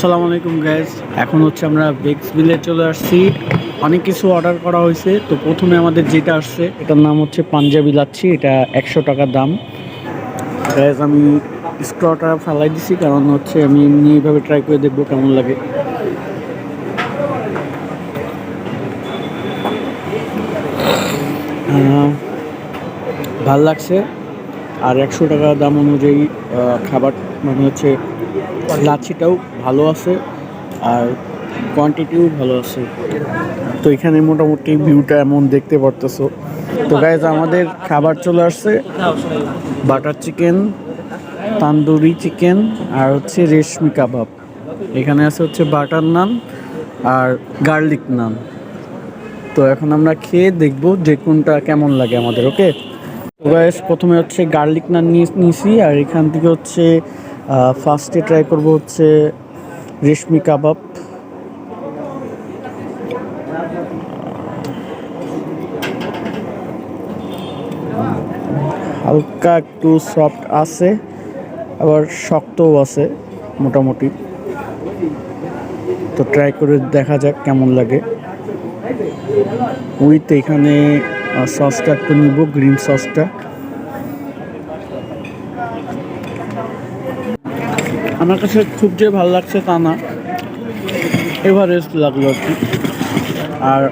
আসসালামু আলাইকুম গ্যাস এখন হচ্ছে আমরা বেক্স বিলে চলে আসছি। অনেক কিছু অর্ডার করা হয়েছে। তো প্রথমে আমাদের যেটা আসছে, এটার নাম হচ্ছে পাঞ্জাবি লাচ্ছি। এটা একশো টাকা দাম। গ্যাস আমি স্ক্রটা ফেলাই দিছি, কারণ হচ্ছে আমি এমনি এইভাবে ট্রাই করে দেখব কেমন লাগে। ভালো লাগছে। আর একশো টাকা দাম অনুযায়ী খাবার মানে হচ্ছে লাচ্ছিটাও ভালো আছে আর কোয়ান্টিটিও ভালো আছে। তো এখানে মোটামুটি ভিউটা এমন দেখতে পারতেছো। তো গাইজ আমাদের খাবার চলে আসছে। বাটার চিকেন তান্দুরি চিকেন আর হচ্ছে রেশমি কাবাব। এখানে আছে হচ্ছে বাটার নান আর গার্লিক নান তো এখন আমরা খেয়ে দেখব যে কোনটা কেমন লাগে আমাদের ওকে গাইস প্রথমে হচ্ছে গার্লিক নান নিয়ে নিয়েছি, আর এখান থেকে হচ্ছে ফার্স্টে ট্রাই করব হচ্ছে রেশমি কাবাব। হালকা একটু সফট আছে, আবার শক্তও আছে, মোটামুটি। তো ট্রাই করে দেখা যাক কেমন লাগে। উইথ এখানে সসটা একটু নিব, গ্রিন সসটা। আমার কাছে খুব যে ভালো লাগছে তা না। এভারেস্ট লাগল আর কি। আর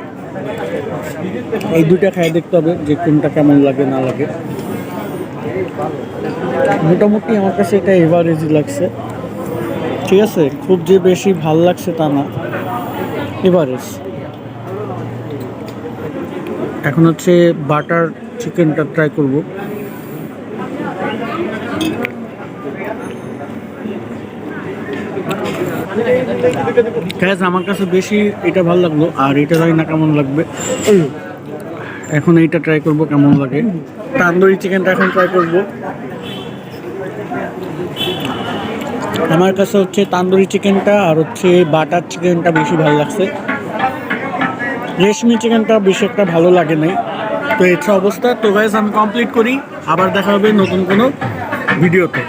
এই দুইটা খাই দেখতে হবে যে কোনটা কেমন লাগে, না লাগে। মোটামুটি আমার কাছে এটা এভারেজই লাগছে। ঠিক আছে? খুব যে বেশি ভালো লাগছে তা না। এভারেজ এখন হচ্ছে বাটার চিকেনটা ট্রাই করব। আমার কাছে বেশি এটা ভালো লাগল, আর এটা জানি না কেমন লাগবে। এখন এইটা ট্রাই করব, কেমন লাগে। তান্দুরি চিকেনটা এখন ট্রাই করব। আমার কাছে হচ্ছে তান্দুরি চিকেনটা আর হচ্ছে বাটার চিকেনটা বেশি ভালো লাগছে। রেশমি চিকেনটা বেশি একটা ভালো লাগে নাই। তো এটা অবস্থা। তো গাইজ আমি কমপ্লিট করি। আবার দেখা হবে নতুন কোনো ভিডিওতে।